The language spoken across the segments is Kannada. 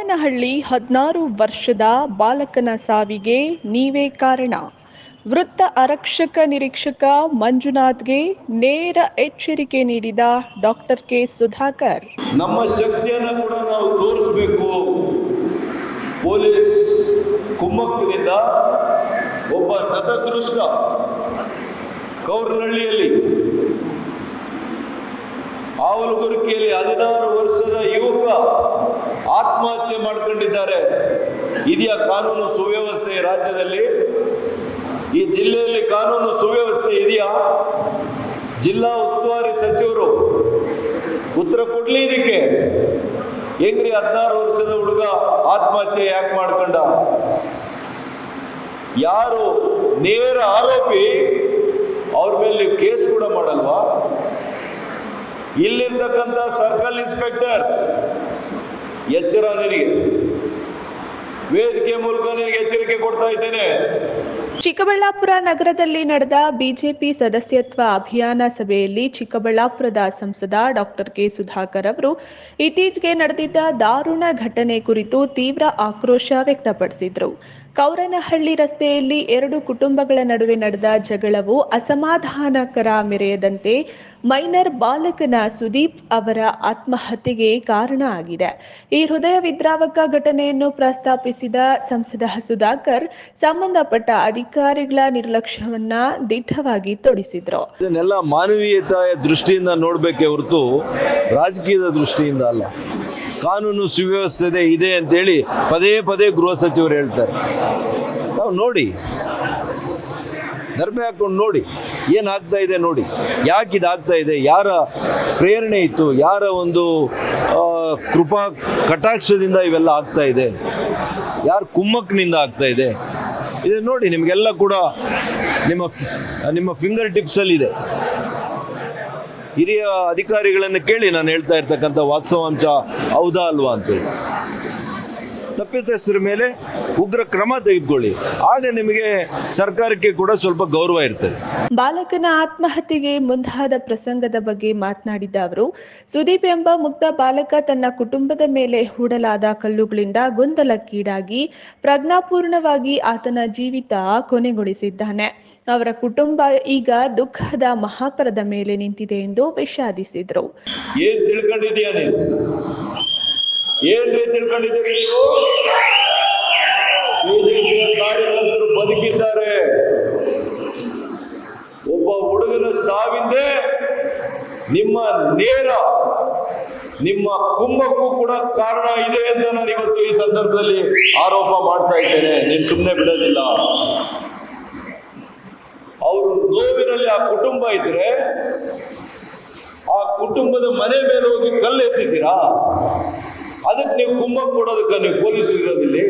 ಕೌರನಹಳ್ಳಿ ಹದಿನಾರು ವರ್ಷದ ಬಾಲಕನ ಸಾವಿಗೆ ನೀವೇ ಕಾರಣ. ವೃತ್ತ ಆರಕ್ಷಕ ನಿರೀಕ್ಷಕ ಮಂಜುನಾಥ್ಗೆ ನೇರ ಎಚ್ಚರಿಕೆ ನೀಡಿದ ಡಾಕ್ಟರ್ ಕೆ. ಸುಧಾಕರ್. ನಮ್ಮ ಶಕ್ತಿಯನ್ನು ಕೂಡ ನಾವು ತೋರಿಸಬೇಕು. ಪೊಲೀಸ್ ಕುಮ್ಮಕ್ಕಿನಿಂದ ಒಬ್ಬ ನತದೃಷ್ಟ ಕೌರನಹಳ್ಳಿಯಲ್ಲಿ ಆವಲಗುರಿಕೆಯಲ್ಲಿ ಹದಿನಾರು ಆತ್ಮಹತ್ಯೆ ಮಾಡ್ಕೊಂಡಿದ್ದಾರೆ. ಇದೆಯಾ ಕಾನೂನು ಸುವ್ಯವಸ್ಥೆ ರಾಜ್ಯದಲ್ಲಿ? ಈ ಜಿಲ್ಲೆಯಲ್ಲಿ ಕಾನೂನು ಸುವ್ಯವಸ್ಥೆ ಇದೆಯಾ? ಜಿಲ್ಲಾ ಉಸ್ತುವಾರಿ ಸಚಿವರು, ಉತ್ತರ ಕೊಡ್ಲಿ ಇದಕ್ಕೆ. ಹೆಂಗ್ರಿ ಹದಿನಾರು ವರ್ಷದ ಹುಡುಗ ಆತ್ಮಹತ್ಯೆ ಯಾಕೆ ಮಾಡ್ಕೊಂಡ? ಯಾರು ನೇರ ಆರೋಪಿ, ಅವ್ರ ಮೇಲೆ ಕೇಸ್ ಕೂಡ ಮಾಡಲ್ವಾ? ಇಲ್ಲಿರ್ತಕ್ಕಂಥ ಸರ್ಕಲ್ ಇನ್ಸ್ಪೆಕ್ಟರ್ ಎಚ್ಚರ ನಿನಗೆ. ವೇದಿಕೆ ಮೂಲಕ ನಿನಗೆ ಎಚ್ಚರಿಕೆ ಕೊಡ್ತಾ ಇದ್ದೇನೆ. ಚಿಕ್ಕಬಳ್ಳಾಪುರ ನಗರದಲ್ಲಿ ನಡೆದ ಬಿಜೆಪಿ ಸದಸ್ಯತ್ವ ಅಭಿಯಾನ ಸಭೆಯಲ್ಲಿ ಚಿಕ್ಕಬಳ್ಳಾಪುರದ ಸಂಸದ ಡಾಕ್ಟರ್ ಕೆ ಸುಧಾಕರ್ ಅವರು ಇತ್ತೀಚೆಗೆ ನಡೆದಿದ್ದ ದಾರುಣ ಘಟನೆ ಕುರಿತು ತೀವ್ರ ಆಕ್ರೋಶ ವ್ಯಕ್ತಪಡಿಸಿದರು. ಕೌರನಹಳ್ಳಿ ರಸ್ತೆಯಲ್ಲಿ ಎರಡು ಕುಟುಂಬಗಳ ನಡುವೆ ನಡೆದ ಜಗಳವು ಅಸಮಾಧಾನಕರ ಮೆರೆಯದಂತೆ ಮೈನರ್ ಬಾಲಕನ ಸುದೀಪ್ ಅವರ ಆತ್ಮಹತ್ಯೆಗೆ ಕಾರಣ ಆಗಿದೆ. ಈ ಹೃದಯ ವಿದ್ರಾವಕ ಘಟನೆಯನ್ನು ಪ್ರಸ್ತಾಪಿಸಿದ ಸಂಸದ ಸುಧಾಕರ್ ಸಂಬಂಧಪಟ್ಟ ಅಧಿಕಾರಿಗಳ ನಿರ್ಲಕ್ಷ್ಯವನ್ನ ದಿಟ್ಟವಾಗಿ ತೊಡಿಸಿದ್ರು. ಇದನ್ನೆಲ್ಲ ಮಾನವೀಯತೆಯ ದೃಷ್ಟಿಯಿಂದ ನೋಡಬೇಕೇ ಹೊರತು ರಾಜಕೀಯದ ದೃಷ್ಟಿಯಿಂದ ಅಲ್ಲ. ಕಾನೂನು ಸುವ್ಯವಸ್ಥೆ ಇದೆ ಅಂತೇಳಿ ಪದೇ ಪದೇ ಗೃಹ ಸಚಿವರು ಹೇಳ್ತಾರೆ. ನಾವು ನೋಡಿ. ದರ್ಬೆ ಹಾಕೊಂಡು ನೋಡಿ. ಏನಾಗ್ತಾ ಇದೆ ನೋಡಿ. ಯಾಕೆ ಇದಾಗ್ತಾ ಇದೆ? ಯಾರ ಪ್ರೇರಣೆ ಇತ್ತು? ಯಾರ ಒಂದು ಕೃಪಾ ಕಟಾಕ್ಷದಿಂದ ಇವೆಲ್ಲ ಆಗ್ತಾ ಇದೆ? ಯಾರ ಕುಮ್ಮಕ್ನಿಂದ ಆಗ್ತಾ ಇದೆ? ಇದು ನೋಡಿ, ನಿಮಗೆಲ್ಲ ಕೂಡ ನಿಮ್ಮ ನಿಮ್ಮ ಫಿಂಗರ್ ಟಿಪ್ಸಲ್ಲಿದೆ ಹಿರಿಯ ಅಧಿಕಾರಿಗಳನ್ನು ಕೇಳಿ ನಾನು ಹೇಳ್ತಾ ಇರ್ತಕ್ಕಂಥ ವಾಸ್ತವಾಂಶ ಹೌದಾ ಅಲ್ವಾ ಅಂತೇಳಿ ತಪ್ಪಿತಸ್ಥರ ಮೇಲೆ ಉಗ್ರ ಕ್ರಮ ತೆಗೆದುಕೊಳ್ಳಿ. ಆಗ ನಿಮಗೆ ಸರ್ಕಾರಕ್ಕೆ ಕೂಡ ಸ್ವಲ್ಪ ಗೌರವ ಇರ್ತದೆ. ಬಾಲಕನ ಆತ್ಮಹತ್ಯೆಗೆ ಮುಂದಾದ ಪ್ರಸಂಗದ ಬಗ್ಗೆ ಮಾತನಾಡಿದ ಅವರು ಸುದೀಪ್ ಎಂಬ ಮುಗ್ಧ ಬಾಲಕ ತನ್ನ ಕುಟುಂಬದ ಮೇಲೆ ಹೂಡಲಾದ ಕಲ್ಲುಗಳಿಂದ ಗೊಂದಲಕ್ಕೀಡಾಗಿ ಪ್ರಜ್ಞಾಪೂರ್ಣವಾಗಿ ಆತನ ಜೀವಿತ ಕೊನೆಗೊಳಿಸಿದ್ದಾನೆ. ಅವರ ಕುಟುಂಬ ಈಗ ದುಃಖದ ಮಹಾಪರದ ಮೇಲೆ ನಿಂತಿದೆ ಎಂದು ವಿಷಾದಿಸಿದರು. ಏನ್ ತಿಳ್ಕೊಂಡಿದ್ಯಾ ನೀನು? ಏನ್ರಿ ತಿಳ್ಕೊಂಡಿದ್ದೀರಿ ನೀವು? ಬದುಕಿದ್ದಾರೆ. ಒಬ್ಬ ಹುಡುಗನ ಸಾವಿಂದೇ ನಿಮ್ಮ ನೇರ, ನಿಮ್ಮ ಕುಮ್ಮಕ್ಕೂ ಕೂಡ ಕಾರಣ ಇದೆ ಅಂತ ನಾನು ಇವತ್ತು ಈ ಸಂದರ್ಭದಲ್ಲಿ ಆರೋಪ ಮಾಡ್ತಾ ಇದ್ದೇನೆ. ನೀನು ಸುಮ್ಮನೆ ಬಿಡೋದಿಲ್ಲ. ಅವರು ನೋವಿನಲ್ಲಿ ಆ ಕುಟುಂಬ ಇದ್ರೆ, ಆ ಕುಟುಂಬದ ಮನೆ ಮೇಲೆ ಹೋಗಿ ಕಲ್ಲೆಸಿದ್ದೀರಾ ಅದಕ್ಕೆ ನೀವು ಕುಮ್ಮಕ್ ಕೊಡೋದಕ್ಕೆ ನೀವು ಪೊಲೀಸರು ಇರೋದಿಲ್ಲಿ?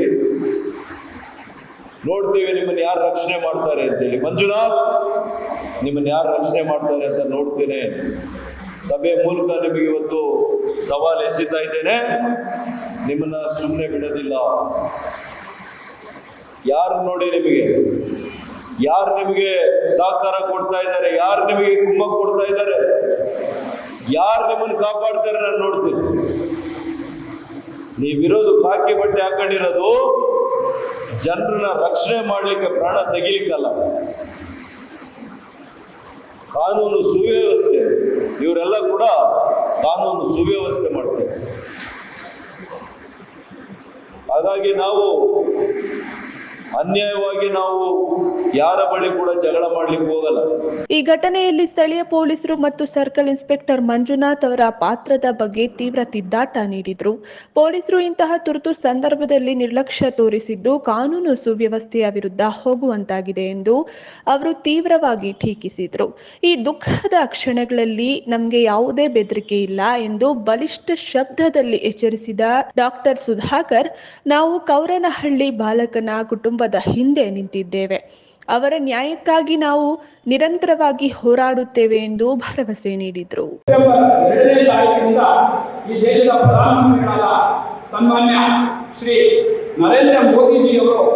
ನೋಡ್ತೇವೆ ನಿಮ್ಮನ್ನು ಯಾರು ರಕ್ಷಣೆ ಮಾಡ್ತಾರೆ ಅಂತೇಳಿ. ಮಂಜುನಾಥ್, ನಿಮ್ಮನ್ನು ಯಾರು ರಕ್ಷಣೆ ಮಾಡ್ತಾರೆ ಅಂತ ನೋಡ್ತೇನೆ. ಸಭೆ ಮೂಲಕ ನಿಮಗೆ ಇವತ್ತು ಸವಾಲು ಎಸಿತಾ ಇದ್ದೇನೆ. ನಿಮ್ಮನ್ನ ಸುಮ್ಮನೆ ಬಿಡೋದಿಲ್ಲ. ಯಾರು ನೋಡಿ ನಿಮಗೆ? ಯಾರು ನಿಮಗೆ ಸಹಕಾರ ಕೊಡ್ತಾ ಇದ್ದಾರೆ? ಯಾರು ನಿಮಗೆ ಕುಮ್ಮಕ್ ಕೊಡ್ತಾ ಇದ್ದಾರೆ? ಯಾರು ನಿಮ್ಮನ್ನು ಕಾಪಾಡ್ತಾರೆ ನಾನು ನೋಡ್ತೀನಿ. ನೀವಿರೋದು ಕಾಕಿ ಬಟ್ಟೆ ಹಾಕೊಂಡಿರೋದು ಜನರನ್ನ ರಕ್ಷಣೆ ಮಾಡಲಿಕ್ಕೆ ಪ್ರಾಣ ತೆಗಿಲಿಕ್ಕಲ್ಲ. ಕಾನೂನು ಸುವ್ಯವಸ್ಥೆ ಇವರೆಲ್ಲ ಕೂಡ ಕಾನೂನು ಸುವ್ಯವಸ್ಥೆ ಮಾಡ್ತಾರೆ. ಹಾಗಾಗಿ ನಾವು ಅನ್ಯಾಯವಾಗಿ ನಾವು ಯಾರ ಬಳಿ ಕೂಡ ಜಗಳ ಮಾಡ್ಲಿಕ್ಕೆ ಹೋಗಲ್ಲ. ಈ ಘಟನೆಯಲ್ಲಿ ಸ್ಥಳೀಯ ಪೊಲೀಸರು ಮತ್ತು ಸರ್ಕಲ್ ಇನ್ಸ್ಪೆಕ್ಟರ್ ಮಂಜುನಾಥ್ ಅವರ ಪಾತ್ರದ ಬಗ್ಗೆ ತೀವ್ರ ತಿದ್ದಾಟ ನೀಡಿದ್ರು. ಪೊಲೀಸರು ಇಂತಹ ತುರ್ತು ಸಂದರ್ಭದಲ್ಲಿ ನಿರ್ಲಕ್ಷ್ಯ ತೋರಿಸಿದ್ದು ಕಾನೂನು ಸುವ್ಯವಸ್ಥೆಯ ವಿರುದ್ಧ ಹೋಗುವಂತಾಗಿದೆ ಎಂದು ಅವರು ತೀವ್ರವಾಗಿ ಟೀಕಿಸಿದ್ರು. ಈ ದುಃಖದ ಕ್ಷಣಗಳಲ್ಲಿ ನಮಗೆ ಯಾವುದೇ ಬೆದರಿಕೆ ಇಲ್ಲ ಎಂದು ಬಲಿಷ್ಠ ಶಬ್ದದಲ್ಲಿ ಎಚ್ಚರಿಸಿದ ಡಾಕ್ಟರ್ ಸುಧಾಕರ್, ನಾವು ಕೌರನಹಳ್ಳಿ ಬಾಲಕನ ಕುಟುಂಬದ ಹಿಂದೆ ನಿಂತಿದ್ದೇವೆ. ಅವರ ನ್ಯಾಯಕ್ಕಾಗಿ ನಾವು ನಿರಂತರವಾಗಿ ಹೋರಾಡುತ್ತೇವೆ ಎಂದು ಭರವಸೆ ನೀಡಿದರು. ಈ ದೇಶದ ಪ್ರಧಾನಮಂತ್ರಿಗಳಾದ ಸನ್ಮಾನ್ಯ ಶ್ರೀ ನರೇಂದ್ರ ಮೋದಿಜಿಯವರು